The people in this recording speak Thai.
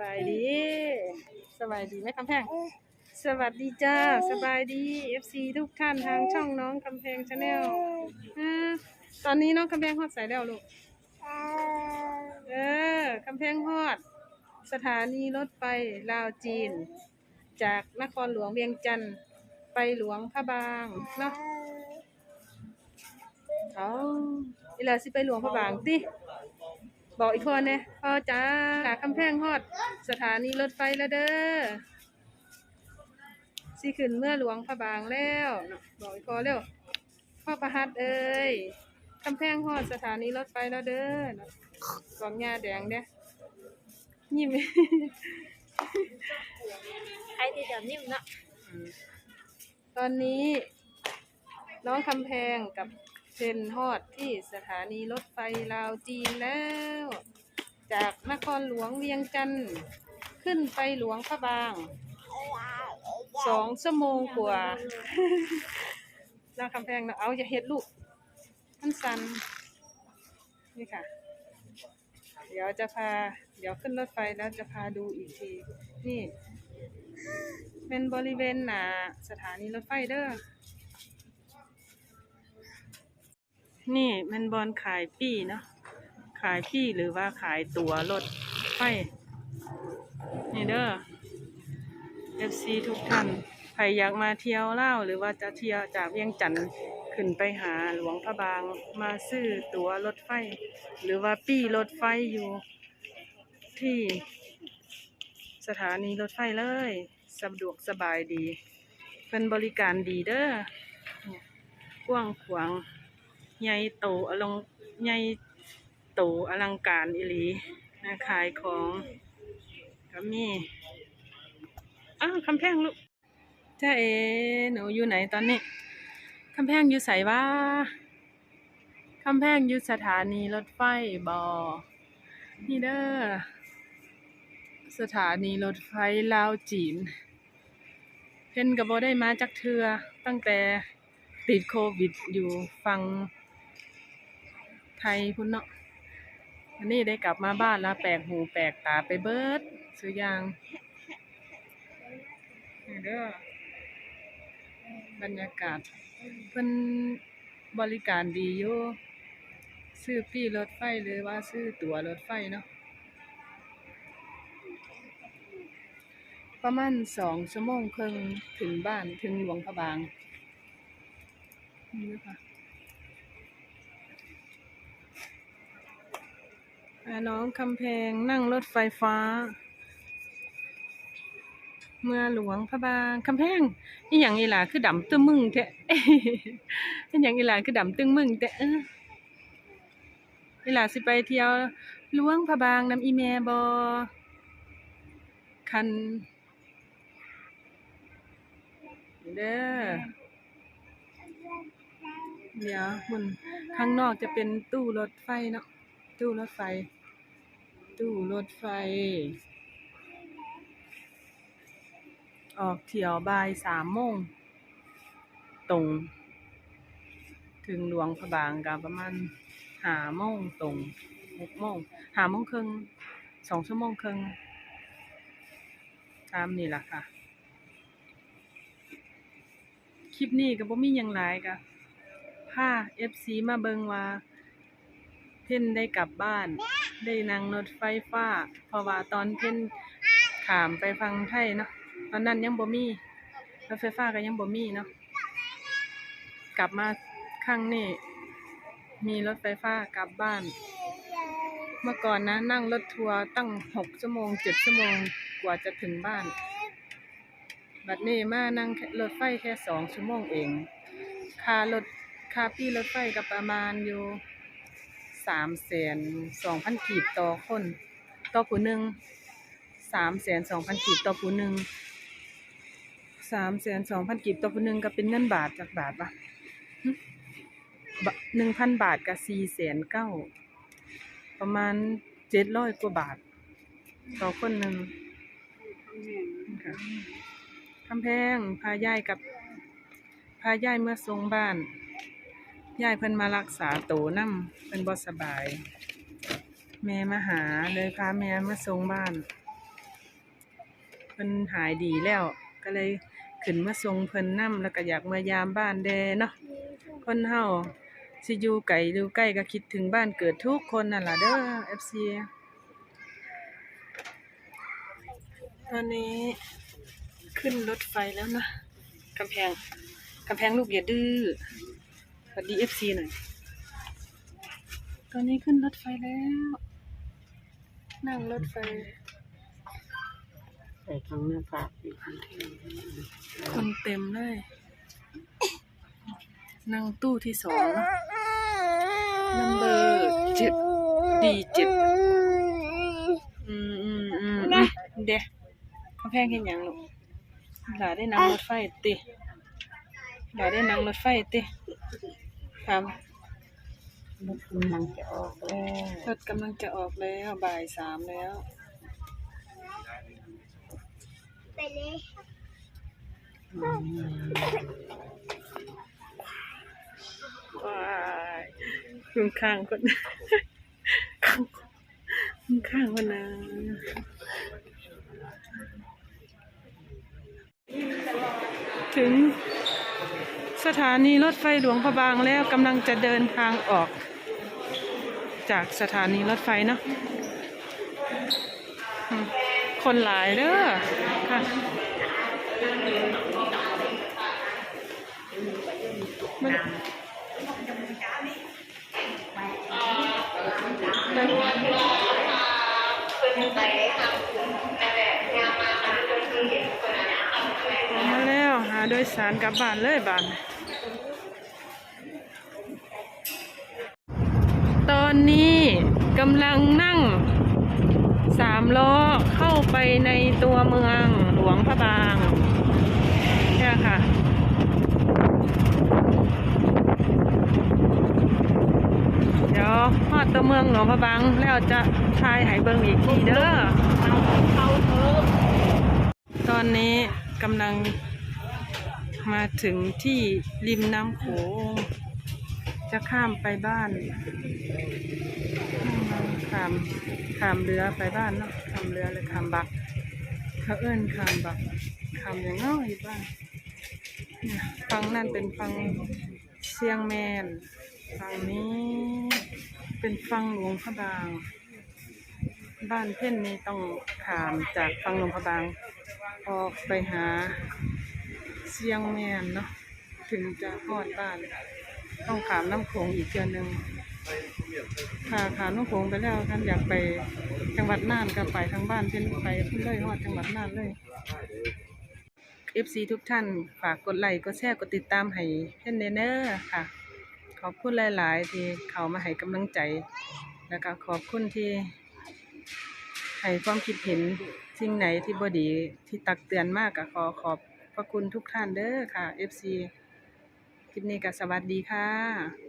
บายดี สบายดีไหมคำแพง สวัสดีจ้า สบายดี FC ทุกท่านทางช่องน้องคำแพงชาแนลตอนนี้น้องคำแพงฮอดใส่แล้วลูก เออคำแพงฮอด สถานีรถไฟลาวจีน จากนครหลวงเวียงจันทร์ไปหลวงพระบางเนาะเอาเวลาสิไปหลวงพระบางติ บอกอีกคนเนี่ยพ่อจ้าขาคำแพงฮอด สถานีรถไฟแล้วเด้อสิขึ้นเมื่อหลวงพระบางแล้วเนาะบอกอีกคนเร็วพ่อประหัดเอ้ยคำแพงฮอดสถานีรถไฟแล้วเด้อเนาะบอกยาแดงเด้อยิ้มใครที่เดี๋ยวนิ่มเนาะตอนนี้ น้องคำแพงกับ เทนฮอดที่สถานีรถไฟลาวจีนแล้ว จากนครหลวงเวียงจันทร์ขึ้นไปหลวงพระบางสองชั่วโมงกว่าน้องคำแพงเนาะเอาอย่าเฮ็ดลูกมันสันนี่ค่ะ เดี๋ยวจะพา เดี๋ยวขึ้นรถไฟแล้วจะพาดูอีกที นี่ เป็นบริเวณหนาสถานีรถไฟเด้อ นี่มันบอลขายปี้เนาะขายปี้หรือว่าขายตั๋วรถไฟนี่เด้อ FC ทุกท่านใครอยากมาเที่ยวเล่าหรือว่าจะเที่ยวจากเวียงจันทร์ขึ้นไปหาหลวงพระบางมาซื้อตั๋วรถไฟ หรือว่าปี้รถไฟอยู่ที่สถานีรถไฟเลยสะดวกสบายดี เป็นบริการดีเด้อเนี่ยกว้างขวาง ใหญ่โตอลังใหญ่โตอลังการอิลีนะขายของก็มีอ้าวคำแพงลูกจ้าเอหนูอยู่ไหนตอนนี้คำแพงอยู่ใสวะคำแพงอยู่สถานีรถไฟบอนี่เด้อสถานีรถไฟลาวจีน เพ่นก็บ่ได้มาจักเทือตั้งแต่ติดโควิดอยู่ฟัง ไทยพุ่นเนาะอันนี้ได้กลับมาบ้านแล้วแปลกหูแปลกตาไปเบิดซื้อยางเด้อบรรยากาศเพิ่นบริการดีอยู่ซื้อปี้รถไฟหรือว่าซื้อตั๋วรถไฟเนาะประมาณสองชั่วโมงครึ่งถึงบ้านถึงหลวงพระบางนี่นะคะพา น้องคำแพงนั่งรถไฟฟ้า เมื่อหลวงพระบางคำแพงอีหยังอีหลาคือดำตึ้งมึงแท้อีหยังอีหลาคือดำตึ้งมึงแท้อีหลาสิไปเที่ยวหลวงพระบางนำอีแม่บอคันเด้อเดี๋ยวมันข้างนอกจะเป็นตู้รถไฟเนาะตู้รถไฟ ตู้รถไฟ ออกเที่ยวบ่ายสามโมงตรง ถึงหลวงพระบางก็ประมาณห้าโมงตรงหกโมงห้าโมงครึ่งสองชั่วโมงครึ่งตามนี่แหละค่ะ คลิปนี้ก็บ่มียังหลายก็พา FC มาเบิงว่า เพ่นได้กลับบ้าน ได้นั่งรถไฟฟ้า เพราะว่าตอนเพ่นขามไปฟังไทยเนาะตอนนั้นยังบ่มีรถไฟฟ้าก็ยังบ่มีเนาะกลับมาครั้งนี้มีรถไฟฟ้ากลับบ้าน เมื่อก่อนนะนั่งรถทัวร์ตั้งหกชั่วโมงเจ็ดชั่วโมงกว่าจะถึงบ้าน บัดนี้มานั่งรถไฟแค่สองชั่วโมงเองค่ารถค่าพี่รถไฟก็ประมาณอยู่ สามแสนสองพันกีบต่อคน ต่อผู้หนึ่งสามแสนสองพันกีบต่อผู้หนึ่งสามแสนสองพันกีบต่อผู้หนึ่งก็เป็นเงินบาทจากบาทปะหนึ่งพันบาทกับสี่แสนเก้าประมาณเจ็ดร้อยกว่าบาท ต่อคนหนึ่งค่ะคำแพงพายายกับพายายเมื่อทรงบ้าน ยายเพิ่นมารักษาโตนำเพิ่นบ่สบาย แม่มาหาเลยพาแม่มาส่งบ้านพิ่นหายดีแล้ว ก็เลยขึ้นมาส่งเพิ่นนํแล้วก็อยากมายามบ้านแดเนาะคนเฮาสิอยู่ไกลอยู่ใกล้ก็คิดถึงบ้านเกิดทุกคนนั่นล่ะเด้อ FC ตอนนี้ขึ้นรถไฟแล้วนะกำแพงกำแพงลูกอย่าดื้อ วัสดี FC หน่อย ตอนนี้ขึ้นรถไฟแล้ว นั่งรถไฟใส่ข้างหน้าผากอีกทีคนเต็มเลย นั่งตู้ที่สองนัมเบอร์เจ็ดดีเจ็ดอืมอืมอืมอืมเด็กกำแพงเห็นอย่างลูกหลาได้นั่งรถไฟติหลาได้นั่งรถไฟติ ครับรถกำลังจะออกแล้วรถกำลังจะออกแล้วบ่ายสามแล้ว ไปเลยอืมว้ายคุณข้างคนคุณข้างคนนะถึง สถานีรถไฟหลวงพระบางแล้วกำลังจะเดินทางออก จากสถานีรถไฟเนาะคนหลายเด้อค่ะมันมาแล้วหา โดยสารกลับบ้านเลยบ้าน ตอนนี้กำลังนั่งสามล้อเข้าไปในตัวเมืองหลวงพระบางเนี่ยค่ะเดี๋ยวฮอดตัวเมืองหลวงพระบางแล้วจะทายไหเบิงอีกทีเด้อตอนนี้กำลัง มาถึงที่ริมน้ำโขงจะข้ามไปบ้านข้ามข้ามเรือไปบ้านเนาะข้ามเรือเลยข้ามบักเขาเอิ้นข้ามบักข้ามอย่างน้อยบ้านฟังนั่นเป็นฟังเชียงแมนฝั่งนี้เป็นฟังหลวงพระบาง บ้านเพ่นนี่ต้องขามจากฟังหลวงพระบาง ออกไปหา เชียงแมนเนาะถึงจะฮอดบ้าน ต้องขามน้ำโขงอีกเดือนหนึ่งถ้าขามน้ำโขงไปแล้วท่านอยากไปจังหวัดน่านก็ไปทางบ้านเพิ่นไปเพิ่นเลยฮอดจังหวัดน่านเลย FC ทุกท่านฝากกดไลค์กดแชร์กดติดตามให้เพ่นเนเนอร์ค่ะ ขอบคุณหลาย ๆ ที่เขามาให้กำลังใจ แล้วก็ขอบคุณที่ให้ความคิดเห็นสิ่งไหนที่บดีที่ตักเตือนมากก็ขอขอบ พระคุณทุกท่านเด้อค่ะ FC คลิปนี้ก็สวัสดีค่ะ